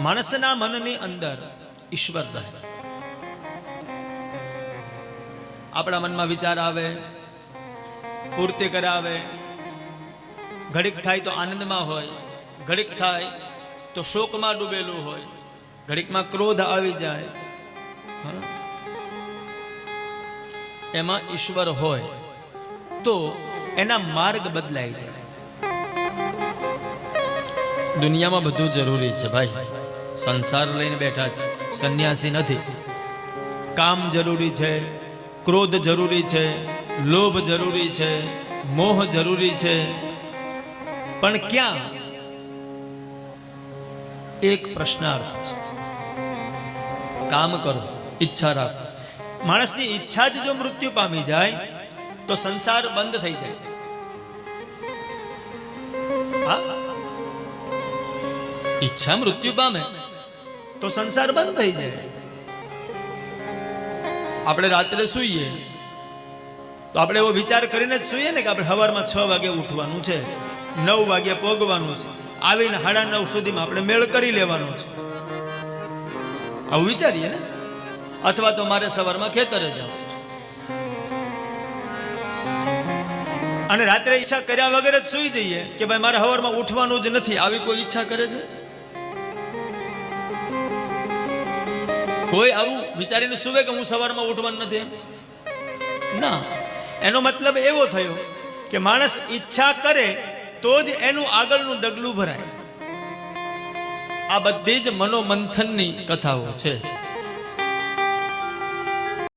માણસના મનની અંદર ઈશ્વર રહે. આપણા મનમાં વિચાર આવે, પૂર્તિ કરાવે, ઘડીક થાય તો આનંદમાં હોય, ઘડીક થાય તો શોકમાં ડૂબેલું હોય, ઘડીકમાં ક્રોધ આવી જાય? એમાં ઈશ્વર હોય તો એના માર્ગ બદલાઈ જાય. દુનિયામાં બધું જરૂરી છે ભાઈ. સંસાર લઈને બેઠા છે. સંન્યાસી નથી. કામ જરૂરી છે, ક્રોધ જરૂરી છે, લોભ જરૂરી છે, મોહ જરૂરી છે. પણ ક્યાં? એક પ્રશ્નાર્થ છે. કામ કરો, ઈચ્છા રાખો. માણસની ઈચ્છા જ જો મૃત્યુ પામી જાય, તો સંસાર બંધ થઈ જાય. ઈચ્છા મૃત્યુ પામે. તો સંસાર બંધ થઈ જાય. આપણે રાત્રે સૂઈએ. તો આપણે એવો વિચાર કરીને જ સૂઈએ ને કે આપણે સવારમાં છ વાગે ઉઠવાનું છે, નવ વાગે પોગવાનું છે. આવીને સાડા નવ સુધીમાં આપણે મેળ કરી લેવાનો છે. આવું વિચારીએ ને? અથવા તો મારે સવારમાં ખેતરે જવું અને રાત્રે ઈચ્છા કર્યા વગર જ સૂઈ જઈએ કે ભાઈ મારે સવારમાં ઉઠવાનું જ નથી. આવી કોઈ ઈચ્છા કરે છે? કોઈ આવું વિચારીને સુવે કે હું સવારમાં ઉઠવાનું નથી? ના. એનો મતલબ એવો થયો કે માણસ ઈચ્છા કરે તો જ એનું આગળનું ડગલું ભરાય. આ બધી જ મનોમંથનની કથાઓ છે.